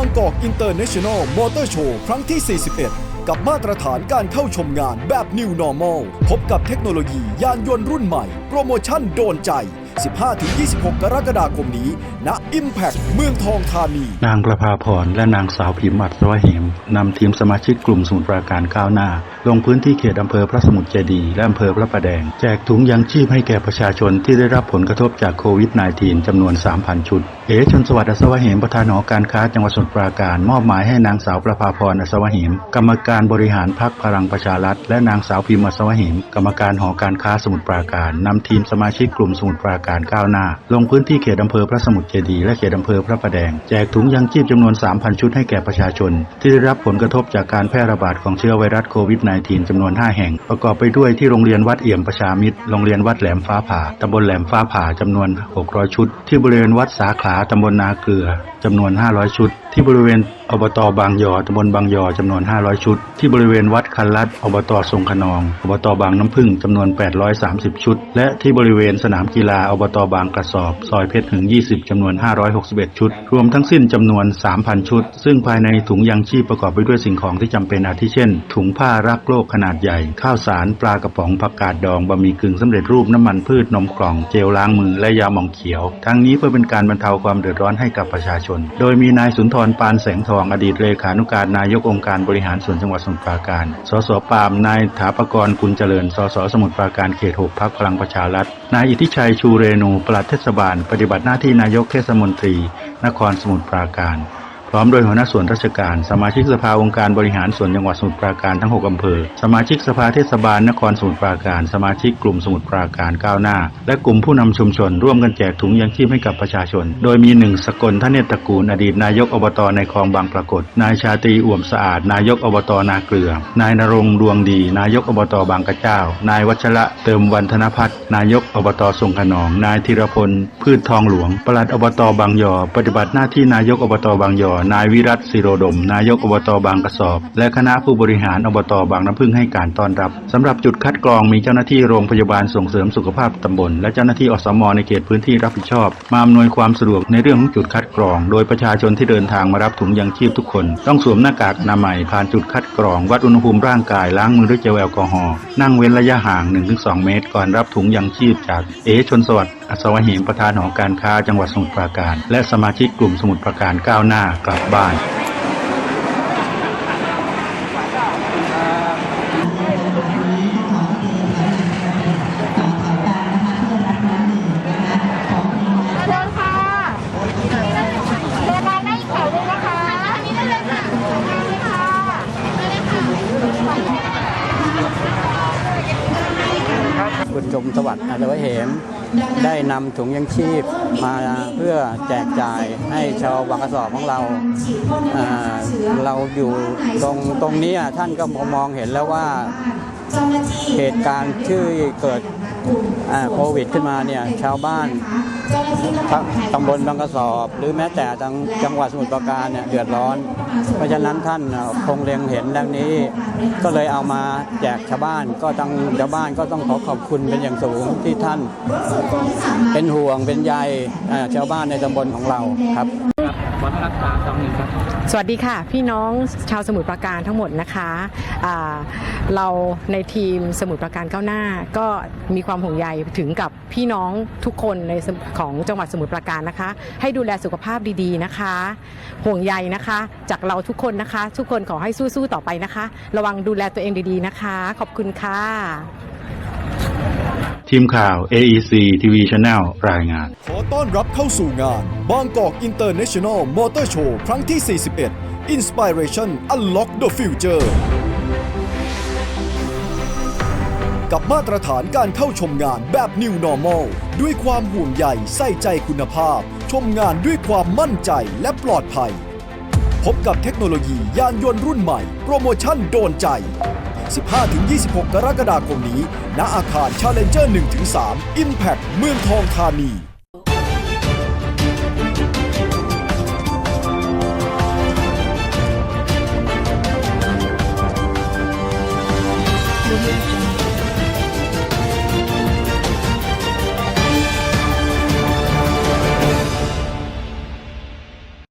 างกอกอินเตอร์เนชั่นแนลมอเตอร์โชว์ครั้งที่ 41 กับมาตรฐานการเข้าชมงานแบบ New Normal พบกับเทคโนโลยียานยนต์รุ่นใหม่ โปรโมชั่นโดนใจ 15-26 กรกฎาคมนี้ณ Impact เมืองทองธานี นางประภาพรและนางสาวพิมพ์อัศวะเหมนำทีมสมาชิกกลุ่มสมุทรปราการก้าวหน้า ลงพื้นที่เขตอำเภอพระสมุทรเจดีย์และอำเภอพระประแดง แจกถุงยังชีพให้แก่ประชาชนที่ได้รับผลกระทบจากโควิด -19 จำนวน 3,000 ชุด เอชนสวัสดิ์อัศวะเหมประธานหอการค้าจังหวัดสมุทรปราการมอบหมายให้นางสาวประภาพรอัศวะเหมกรรมการบริหารพรรคพลังประชารัฐและนางสาวพิมพ์อัศวะเหมกรรมการหอการค้าสมุทรปราการนำทีมสมาชิกกลุ่มสมุทรปราการก้าวหน้า ลงพื้นที่เขตอำเภอพระสมุทรเจดีย์และเขตอำเภอพระประแดงแจกถุงยังชีพจำนวน 3,000 ชุดให้แก่ประชาชน ที่ได้รับผลกระทบจากการแพร่ระบาดของเชื้อไวรัสโควิด -19 จำนวน 5 แห่ง ประกอบไปด้วยที่โรงเรียนวัดเอี่ยมประชามิตรโรงเรียนวัดแหลมฟ้าผ่าตำบลแหลมฟ้าผ่าจำนวน 600 ชุด ที่บริเวณวัดสาขาตำบลนาเกลือจำนวน 500 ชุดที่บริเวณอบตบางยอตำบลบางยอจำนวน 500 ชุด ที่บริเวณวัดคันลัดอบตทรงขนองอบตบางน้ำพึ่งจำนวน 830 ชุด และที่บริเวณสนามกีฬาอบตบางกระสอบ ซอยเพชรถึง 20จำนวน 561 ชุด รวมทั้งสิ้นจำนวน 3,000 ชุด ซึ่งภายในถุงยังชีพประกอบไปด้วยสิ่งของที่จำเป็นอาทิเช่น ถุงผ้ารักโลกขนาดใหญ่ ข้าวสาร ปลากระป๋องผักกาดดองบะหมี่กึ่งสำเร็จรูปน้ำมันพืชนมกล่องเจลล้างมือและยาหมองเขียว ทั้งนี้เพื่อเป็นการบรรเทาความเดือดร้อนให้กับประชาชน โดยมีนายสุนทรปานแสงทองอดีตเลขานุการนายกองค์การบริหารส่วนจังหวัดสมุทรปราการ สสปาล์มนายถาปกรณ์กุลเจริญ สสสมุทรปราการเขตหกพักพลังประชารัฐ นายอิทธิชัยชูเรนูปลัดเทศบาล ปฏิบัติหน้าที่นายกเทศมนตรี นครสมุทรปราการ พร้อมโดยหัวหน้าส่วนราชการ สมาชิกสภาองค์การบริหารส่วนจังหวัดสมุทรปราการทั้ง 6 อำเภอ สมาชิกสภาเทศบาลนครสมุทรปราการ สมาชิกกลุ่มสมุทรปราการก้าวหน้า และกลุ่มผู้นำชุมชน ร่วมกันแจกถุงยังชีพให้กับประชาชน โดยมีหนึ่งสกลทเนตตระกูลอดีตนายกอบตในคลองบางปรากฏ นายชาตรีอ่วมสะอาด นายกอบตนาเกลือ นายนรงดวงดี นายกอบตบางกระเจ้า นายวัชระเติมวันธนพัฒน์นายกอบตทรงขนอง นายธีรพลพืชทองหลวงปลัดอบตบางยอ ปฏิบัติหน้าที่นายกอบตบางยอนายวิรัตศิโรดม นายกอบตบางกระสอบ และคณะผู้บริหารอบตบางน้ำพึ่งให้การต้อนรับสำหรับจุดคัดกรองมีเจ้าหน้าที่โรงพยาบาลส่งเสริมสุขภาพตำบล และเจ้าหน้าที่อสมในเขตพื้นที่รับผิดชอบ มาอำนวยความสะดวกในเรื่องของจุดคัดกรอง โดยประชาชนที่เดินทางมารับถุงยังชีพทุกคน ต้องสวมหน้ากากอนามัยผ่านจุดคัดกรอง วัดอุณหภูมิร่างกายล้างมือด้วยเจลแอลกอฮอล์นั่งเว้นระยะห่าง 1-2 เมตร ก่อนรับถุงยังชีพจากเอชนสวัสดิ์อัศวะเหมประธานหอการค้าจังหวัดสมุทรปราการ และสมาชิกกลุ่มสมุทรปราการก้าวหน้ากลับบ้านเดินค่ะเดินมาได้อีกแถวนึงนะคะนี่ได้เลยค่ะนี่ค่ะคุณชมสวัสดิ์อาจวะเหม ได้นำถุงยังชีพมาเพื่อแจกจ่ายให้ชาวบางกระสอบของเรา เราอยู่ตรงตรงนี้ท่านก็มองเห็นแล้วว่า เหตุการณ์ที่เกิดอ่าโควิดขึ้นมาเนี่ยชาวบ้านทั้งตำบลบางกระสอบ หรือแม้แต่ทางจังหวัดสมุทรปราการเนี่ยเดือดร้อน เพราะฉะนั้นท่านอะคงเล็งเห็นดังนี้ ก็เลยเอามาแจกชาวบ้านก็ต้องชาวบ้านก็ต้องขอขอบคุณเป็นอย่างสูงที่ท่าน เป็นห่วงเป็นใยอ่าชาวบ้านในตำบลของเราครับส สวัสดีค่ะ พี่น้องชาวสมุทรปราการทั้งหมดนะคะเราในทีมสมุทรปราการก้าวหน้า ก็มีความห่วงใยถึงกับพี่น้องทุกคนในของจังหวัดสมุทรปราการนะคะ ให้ดูแลสุขภาพดีๆนะคะ ห่วงใยนะคะ จากเราทุกคนนะคะ ทุกคนขอให้สู้ๆต่อไปนะคะ ระวังดูแลตัวเองดีๆนะคะ ขอบคุณค่ะ ทีมข่าว AEC TV Channel รายงาน ขอต้อนรับเข้าสู่งานบางกอกอินเตอร์เนชั่นแนลมอเตอร์โชว์ครั้งที่ 41 Inspiration Unlock the Future กับมาตรฐานการเข้าชมงานแบบ New Normal ด้วยความห่วงใยใส่ใจคุณภาพ ชมงานด้วยความมั่นใจและปลอดภัย พบกับเทคโนโลยียานยนต์รุ่นใหม่ โปรโมชั่นโดนใจ 15-26 กรกฎาคมนี้ ณ อาคาร Challenger 1-3 Impact เมืองทองธานี Thank